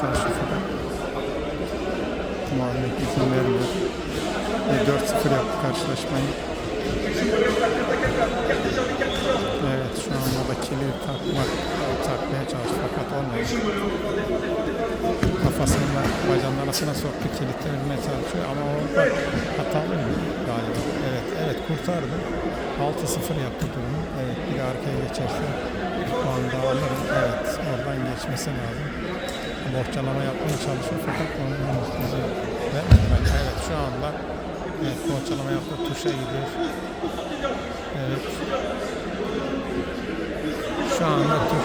Çalışıyor fakat Muhammed izin vermiyor. Ve 4-0 yaptı karşılaşmayı. Evet şu anda da kilit takmak, takmaya çalıştı fakat olmadı. Bacağının arasına soktu kilitlemeye çalışıyor ama orada hatalı mı galiba? Evet, evet kurtardı. 6-0 yaptı durumu. Evet bir de arkaya geçerse puan da alırım. Evet oradan geçmesi lazım. Bohçalama yapmaya çalışıyor fakat onun bize vermedi. Evet şu anda evet, bohçalama yaptı. Tuşa gidiyor. Evet. Şu anda tuş